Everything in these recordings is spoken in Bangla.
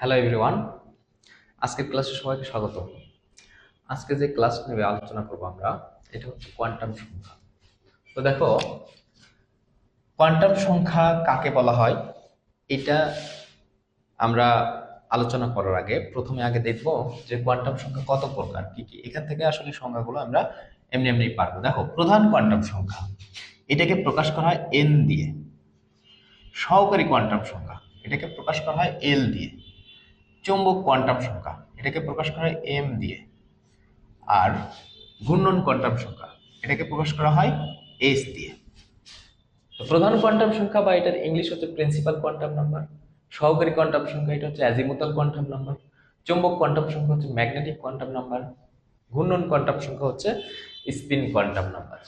হ্যালো এভরিওয়ান আজকের ক্লাসে সবাইকে স্বাগত। আজকে যে ক্লাস নেবে আলোচনা করব আমরা, এটা হচ্ছে কোয়ান্টাম সংখ্যা। তো দেখো কোয়ান্টাম সংখ্যা কাকে বলা হয়? এটা আমরা আলোচনা করার আগে প্রথমে আগে দেখব যে কোয়ান্টাম সংখ্যা কত প্রকার, কি কি। এখান থেকে আসলে সংখ্যাগুলো আমরা এমনি এমনি পারব। দেখো, প্রধান কোয়ান্টাম সংখ্যা, এটাকে প্রকাশ করা হয় এন দিয়ে। সহকারী কোয়ান্টাম সংখ্যা, এটাকে প্রকাশ করা হয় এল দিয়ে। চৌম্বক কোয়ান্টাম সংখ্যা, এটাকে প্রকাশ করা হয় এম দিয়ে। আর ঘূর্ণন কোয়ান্টাম সংখ্যা, এটাকে প্রকাশ করা হয় এস দিয়ে। তো প্রধান কোয়ান্টাম সংখ্যা বা এটার ইংলিশ হচ্ছে প্রিন্সিপাল কোয়ান্টাম নাম্বার সহকারী কোয়ান্টাম সংখ্যা, এটা হচ্ছে অ্যাজিমুতাল কোয়ান্টাম নাম্বার চৌম্বক কোয়ান্টাম সংখ্যা হচ্ছে ম্যাগনেটিক কোয়ান্টাম নাম্বার ঘূর্ণন কোয়ান্টাম সংখ্যা হচ্ছে স্পিন কোয়ান্টাম নাম্বার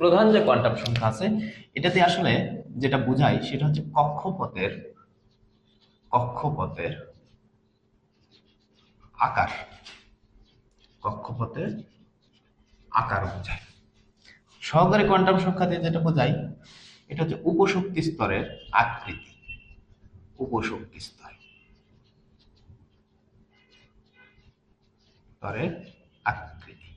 প্রধান যে কোয়ান্টাম সংখ্যা আছে, এটাতে আসলে যেটা বোঝায়, সেটা হচ্ছে কক্ষপথের কক্ষপথের আকার। কক্ষপথের আকার বোঝায়। সহকারী কোয়ান্টাম সংখ্যা দিয়ে যেটা বোঝায়, এটা হচ্ছে উপশক্তি স্তরের আকৃতি। উপশক্তি স্তর। স্তরের আকৃতি।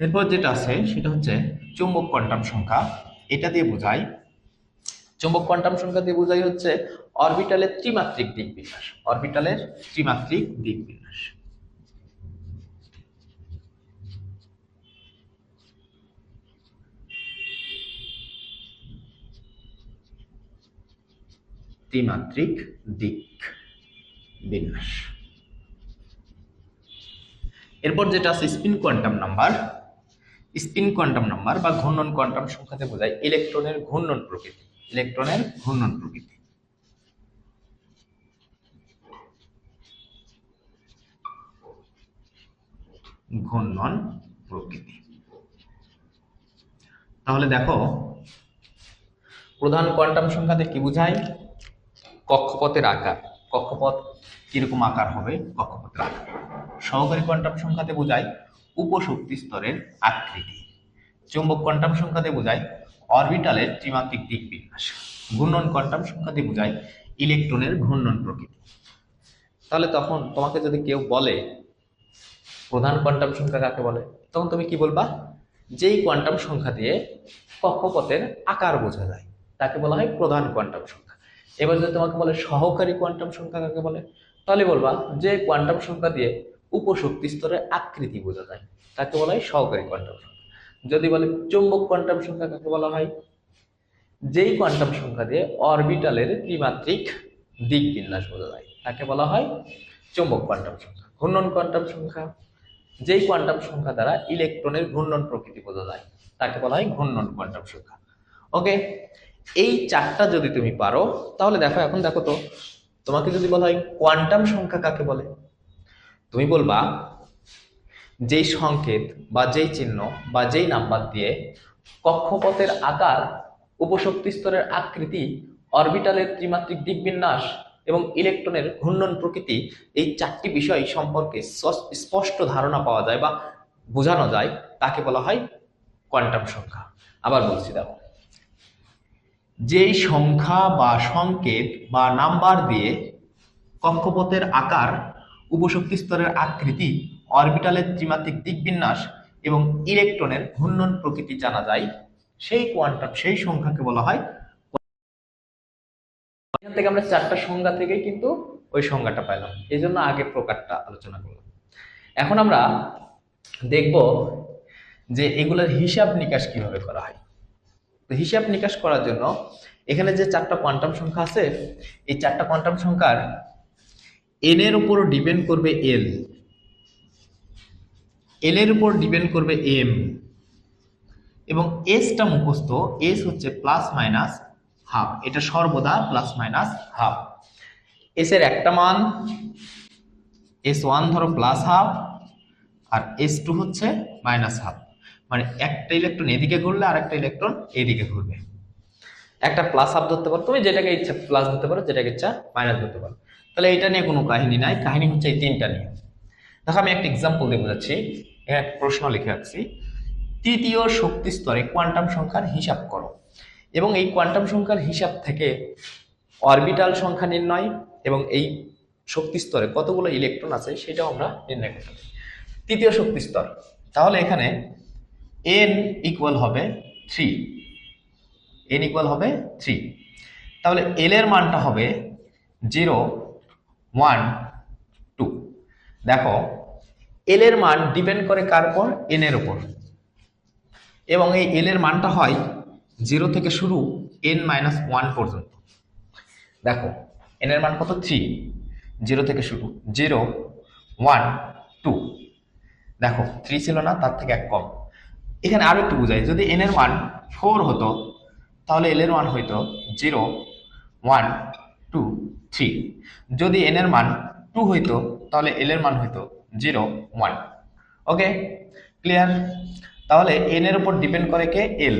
এরপর যেটা আছে, সেটা হচ্ছে চুম্বক কোয়ান্টাম সংখ্যা। এটা দিয়ে বোঝায়, চুম্বক কোয়ান্টাম সংখ্যা দিয়ে বোঝাই হচ্ছে অরবিটালের ত্রিমাত্রিক দিক বিন্যাস। অরবিটালের ত্রিমাত্রিক দিক বিন্যাস। ত্রিমাত্রিক দিক বিন্যাস। এরপর যেটা আছে spin quantum number, spin quantum number বা ঘূর্ণন কোয়ান্টাম সংখ্যাতে বোঝায় ইলেকট্রনের ঘূর্ণন প্রকৃতি। ইলেকট্রনের ঘূর্ণন প্রকৃতি। ঘূর্ণন প্রকৃতি। তাহলে দেখো, প্রধান কোয়ান্টাম সংখ্যাতে কি বোঝায় কক্ষপথের আকার। কক্ষপথ কীরকম আকার হবে? কক্ষপথের আকার। সহকারী কোয়ান্টাম সংখ্যাতে বোঝায় উপশক্তি স্তরের আকৃতি। চৌম্বক কোয়ান্টাম সংখ্যাতে বোঝায় অরবিটালের ত্রিমাত্রিক দিক বিন্যাস ঘূর্ণন কোয়ান্টাম সংখ্যাতে বোঝায় ইলেকট্রনের ঘূর্ণন প্রকৃতি। তাহলে তখন তোমাকে যদি কেউ বলে প্রধান কোয়ান্টাম সংখ্যা কাকে বলে? তখন তুমি কি বলবা? যেই কোয়ান্টাম সংখ্যা দিয়ে কক্ষপথের আকার বোঝা যায়, তাকে বলা হয় প্রধান কোয়ান্টাম সংখ্যা। এবার যদি তোমাকে বলে সহকারী কোয়ান্টাম সংখ্যা কাকে বলে, তাহলে বলবা যে কোয়ান্টাম সংখ্যা দিয়ে উপশক্তি স্তরের আকৃতি বোঝা যায়, তাকে বলা হয় সহকারী কোয়ান্টাম সংখ্যা। যদি বলে চুম্বক কোয়ান্টাম সংখ্যা কাকে বলা হয়? যেই কোয়ান্টাম সংখ্যা দিয়ে অরবিটালের ত্রিমাত্রিক দিক বিন্যাস বোঝা যায়, তাকে বলা হয় চুম্বক কোয়ান্টাম সংখ্যা। ঘূর্ণন কোয়ান্টাম সংখ্যা। যেই কোয়ান্টাম সংখ্যা দ্বারা ইলেকট্রনের ঘূর্ণন প্রকৃতি বোঝা যায়। তাকে বলা হয় ঘূর্ণন কোয়ান্টাম সংখ্যা। ওকে এই চারটা যদি তুমি পারো, তাহলে দেখো, এখন দেখো তো, তোমাকে যদি বলা হয় কোয়ান্টাম সংখ্যা কাকে বলে? তুমি বলবা, যেই সংকেত বা যেই চিহ্ন বা যেই নাম্বার দিয়ে কক্ষপথের আকার, উপশক্তি স্তরের আকৃতি, অরবিটালের ত্রিমাত্রিক দিক বিন্যাস এবং ইলেকট্রনের ঘূর্ণন প্রকৃতি এই চারটি বিষয় সম্পর্কে স্পষ্ট- ধারণা পাওয়া যায় বা বোঝানো যায়, তাকে বলা হয় কোয়ান্টাম সংখ্যা। আবার বলছি, দেখো। যেই সংখ্যা বা সংকেত বা নাম্বার দিয়ে কক্ষপথের আকার, উপশক্তি স্তরের আকৃতি, অরবিটালের ত্রিমাত্রিক দিক বিন্যাস এবং ইলেকট্রনের ঘূর্ণন প্রকৃতি জানা যায়, সেই কোয়ান্টাম সেই সংখ্যাকে বলা হয় থেকে আমরা চারটা সংজ্ঞা থেকেই কিন্তু ওই সংজ্ঞাটা পাইলাম। এই জন্য আগে প্রকারটা আলোচনা করলাম। এখন আমরা দেখব যে এগুলোর হিসাব নিকাশ কীভাবে করা হয়। তো হিসাব নিকাশ করার জন্য এখানে যে চারটা কোয়ান্টাম সংখ্যা আছে, এই চারটা কোয়ান্টাম সংখ্যার এন এর উপর ডিপেন্ড করবে এল এল এর উপর ডিপেন্ড করবে এম এবং এসটা মুখস্থ এস হচ্ছে প্লাস মাইনাস হাফ। এটা সর্বদা প্লাস মাইনাস হাফ। এস এর একটা মান এস ওয়ান ধরো প্লাস হাফ আর এস টু হচ্ছে মাইনাস হাফ মানে একটা ইলেকট্রন এদিকে ঘুরলে আর একটা ইলেকট্রন এদিকে ঘুরবে। একটা প্লাস হাফ ধরতে পারো। তুমি যেটাকে ইচ্ছা প্লাস ধরতে পারো, যেটাকে ইচ্ছা মাইনাস ধরতে পারো। তাহলে এটা নিয়ে কোনো কাহিনী নাই। কাহিনী হচ্ছে এই তিনটা নিয়ে। দেখো, আমি একটা এক্সাম্পল দিয়ে বোঝাচ্ছি। একটা প্রশ্ন লিখে রাখছি। তৃতীয় শক্তি স্তরে কোয়ান্টাম সংখ্যার হিসাব করো। এবং এই কোয়ান্টাম সংখ্যার হিসাব থেকে অরবিটাল সংখ্যা নির্ণয় এবং এই শক্তি স্তরে কতগুলো ইলেকট্রন আছে সেটাও আমরা নির্ণয় করতে পারি। তৃতীয় শক্তি স্তর। তাহলে এখানে এন ইকুয়াল হবে থ্রি এন ইকুয়াল হবে থ্রি তাহলে এল এর মানটা হবে জিরো ওয়ান টু দেখো এল এর মান ডিপেন্ড করে কার উপর? এন এর উপর। এবং এই এল এর মানটা হয় জিরো থেকে শুরু এন মাইনাস ওয়ান পর্যন্ত। দেখো এন এর মান কত? থ্রি জিরো থেকে শুরু জিরো ওয়ান টু দেখো থ্রি ছিল না, তার থেকে এক কম। এখানে আরও একটু বোঝাই, যদি এন এর মান ফোর হতো, তাহলে এল এর মান হইতো জিরো ওয়ান টু থ্রি যদি এন এর মান টু হইতো, তাহলে এল এর মান হইতো জিরো ওয়ান ওকে ক্লিয়ার তাহলে এন এর উপর ডিপেন্ড করে কে? এল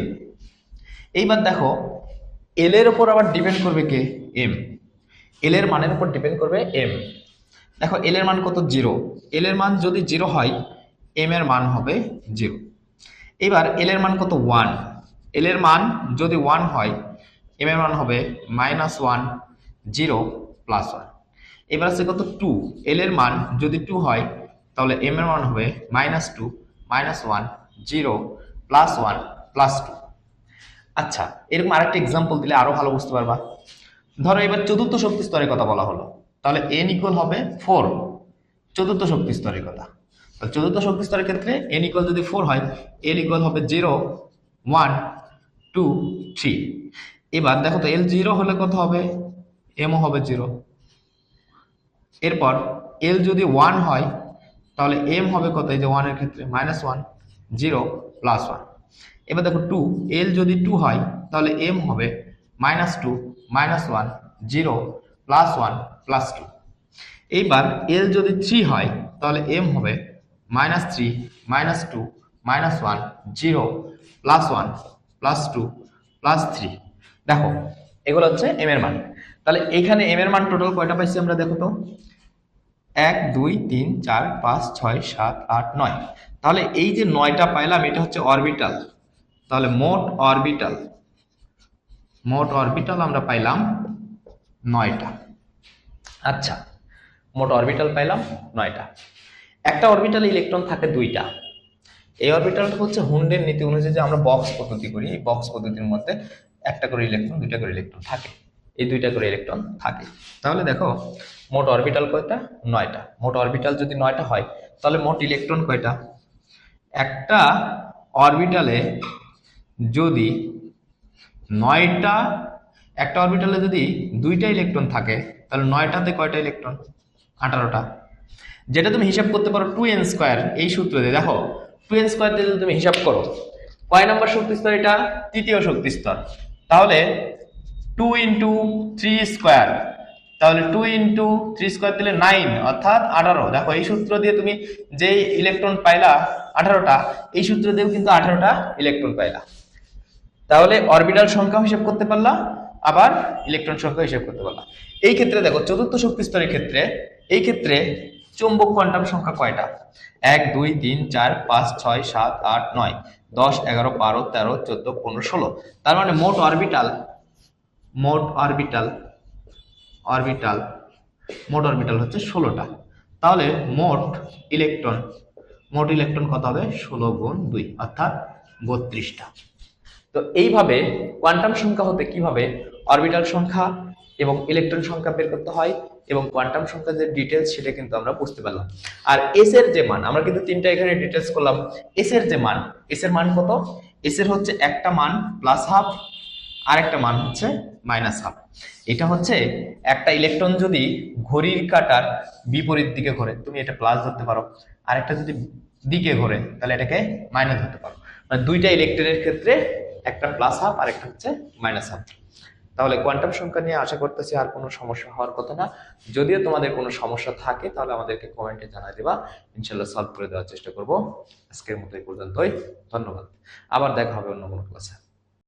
এইবার দেখো এল এর উপর আবার ডিপেন্ড করবে কে? এম এল এর মানের উপর ডিপেন্ড করবে এম দেখো এল এর মান কত? জিরো এল এর মান যদি জিরো হয় এম এর মান হবে জিরো এবার এল এর মান কত? ওয়ান এল এর মান যদি ওয়ান হয় এম এর মান হবে minus one zero plus one এবার আছে কত? টু এল এর মান যদি টু হয়, তাহলে এম এর মান হবে minus two minus one zero plus one plus two আচ্ছা এরকম আরেকটা এক্সাম্পল দিলে আরও ভালো বুঝতে পারবা। ধরো এবার চতুর্থ শক্তি স্তরের কথা বলা হলো। তাহলে এন ইকুয়াল হবে ফোর চতুর্থ শক্তি স্তরের কথা। চতুর্থ শক্তি স্তরের ক্ষেত্রে এন ইকুয়াল যদি ফোর হয় এল ইকুয়াল হবে জিরো ওয়ান টু থ্রি এবার দেখো তো এল জিরো হলে কত হবে? এমও হবে জিরো এরপর এল যদি ওয়ান হয়, তাহলে এম হবে কত? এই যে ওয়ানের ক্ষেত্রে minus one zero plus one এবার দেখো টু এল যদি টু হয়, তাহলে এম হবে minus two minus one zero plus one plus two এইবার এল যদি থ্রি হয়, তাহলে এম হবে minus three minus two minus one zero plus one plus two plus three দেখো, এগুলো হচ্ছে এম এর মান। তাহলে এখানে এম এর মান টোটাল কয়টা পাইছি আমরা দেখো তো? এক, দুই, তিন, চার, পাঁচ, ছয়, সাত, আট, নয়। তাহলে এই যে নয়টা পাইলাম, এটা হচ্ছে অরবিটাল তাহলে মোট অরবিটাল মোট অরবিটাল আমরা পাইলাম নয়টা। আচ্ছা মোট অরবিটাল পাইলাম নয়টা। একটা অরবিটালে ইলেকট্রন থাকে দুইটা। এই অরবিটালটা হচ্ছে হুন্ডের নীতি অনুযায়ী যে আমরা বক্স পদ্ধতি করি। এই বক্স পদ্ধতির মধ্যে একটা করে ইলেকট্রন দুইটা করে ইলেকট্রন থাকে। এই দুইটা করে ইলেকট্রন থাকে। তাহলে দেখো, মোট অরবিটাল কয়টা? নয়টা। মোট অরবিটাল যদি নয়টা হয়, তাহলে মোট ইলেকট্রন কয়টা? একটা অরবিটালে যদি নয়টা, একটা অরবিটালে যদি দুইটা ইলেকট্রন থাকে, তাহলে নয়টাতে কয়টা ইলেকট্রন? আঠারোটা। যেটা তুমি হিসাব করতে পারো টু এন স্কোয়ার, এই সূত্র দিয়ে দেখো টু এন স্কোয়ার দিয়ে তুমি হিসাব করো, কয় নম্বর শক্তি স্তর এটা? তৃতীয় শক্তি স্তর তাহলে টু ইন্টু থ্রি স্কোয়ার তাহলে টু ইন্টু থ্রি স্কোয়ার দিলে নাইন অর্থাৎ আঠারো। দেখো, এই সূত্র দিয়ে তুমি যে ইলেকট্রন পাইলা আঠারোটা, এই সূত্র দিয়েও কিন্তু আঠারোটা ইলেকট্রন পাইলা। তাহলে অরবিটাল সংখ্যা হিসেব করতে পারলা, আবার ইলেকট্রন সংখ্যা হিসেব করতে পারলা। এই ক্ষেত্রে দেখো, চতুর্থ শক্তি স্তরের ক্ষেত্রে, এই ক্ষেত্রে চৌম্বক কোয়ান্টাম সংখ্যা কয়টা? এক, দুই, তিন, চার, পাঁচ, ছয়, সাত, আট, নয়, দশ, এগারো, বারো, তেরো, চোদ্দ, পনেরো, ষোলো। তার মানে মোট অরবিটাল মোট অরবিটাল অরবিটাল, মোট অরবিটাল হচ্ছে ষোলোটা। তাহলে মোট ইলেকট্রন মোট ইলেকট্রন কত হবে? ষোলো গুণ দুই, অর্থাৎ বত্রিশটা। তো এইভাবে কোয়ান্টাম সংখ্যা হতে কীভাবে অরবিটাল সংখ্যা এবং ইলেকট্রন সংখ্যা বের করতে হয় এবং কোয়ান্টাম সংখ্যার যে ডিটেলস সেটা কিন্তু আমরা বুঝতে পারলাম। আর এস এর যে মান, আমরা কিন্তু তিনটা এখানে ডিটেলস করলাম। এস এর যে মান এস এর মান কত? এস এর হচ্ছে একটা মান প্লাস হাফ আর একটা মান হচ্ছে মাইনাস হাফ এটা হচ্ছে একটা ইলেকট্রন যদি ঘড়ির কাটার বিপরীত দিকে ঘোরে, তুমি এটা প্লাস ধরতে পারো। আর একটা যদি দিকে ঘোরে, তাহলে এটাকে মাইনাস ধরতে পারো। মানে দুইটা ইলেকট্রনের ক্ষেত্রে একটা প্লাস হাফ আর একটা হচ্ছে মাইনাস হাফ তাহলে কোয়ান্টাম সংখ্যা নিয়ে আশা করতেছি আর কোনো সমস্যা হওয়ার কথা না। যদিও তোমাদের কোনো সমস্যা থাকে, তাহলে আমাদেরকে কমেন্টে জানাই দেবা। ইনশাল্লাহ সলভ করে দেওয়ার চেষ্টা করব। আজকের মতো এই পর্যন্তই। ধন্যবাদ। আবার দেখা হবে অন্য কোনো ক্লাসে